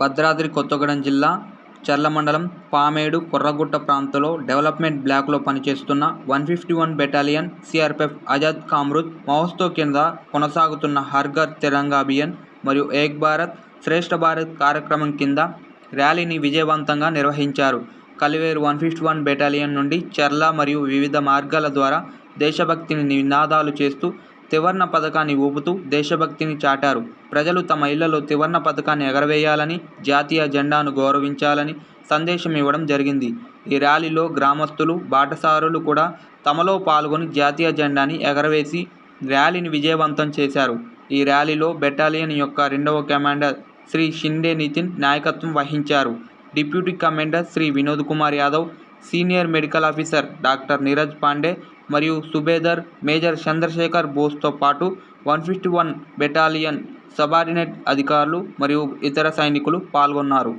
భద్రాద్రి కొత్తగూడెం జిల్లా చర్ల మండలం పామేడు కొర్రగుట్ట ప్రాంతంలో డెవలప్మెంట్ బ్లాక్లో పనిచేస్తున్న one fifty one battalion CRPF Azad కామ్రూద్ Mahotsav కింద కొనసాగుతున్న హర్ఘర్ తిరంగా అభియాన్ మరియు ఏక్ భారత్ శ్రేష్ఠ భారత్ కార్యక్రమం కింద ర్యాలీని విజయవంతంగా నిర్వహించారు. Kaliveru one fifty one battalion నుండి చర్ల మరియు వివిధ మార్గాల ద్వారా దేశభక్తిని నినాదాలు చేస్తూ త్రివర్ణ పథకాన్ని ఊపుతూ దేశభక్తిని చాటారు. ప్రజలు తమ ఇళ్ళలో త్రివర్ణ పథకాన్ని ఎగరవేయాలని జాతీయ జెండాను గౌరవించాలని సందేశం ఇవ్వడం జరిగింది. ఈ ర్యాలీలో గ్రామస్తులు బాటసారులు కూడా తమలో పాల్గొని జాతీయ జెండాని ఎగరవేసి ర్యాలీని విజయవంతం చేశారు. ఈ ర్యాలీలో బెటాలియన్ యొక్క రెండవ కమాండర్ శ్రీ షిండే నితిన్ నాయకత్వం వహించారు. Deputy commander Shri Vinod Kumar Yadav senior medical officer doctor Neeraj Pandey మరియు సుబేదార్ మేజర్ చంద్రశేఖర్ బోస్తో పాటు one fifty one battalion subordinate అధికారులు మరియు ఇతర సైనికులు పాల్గొన్నారు.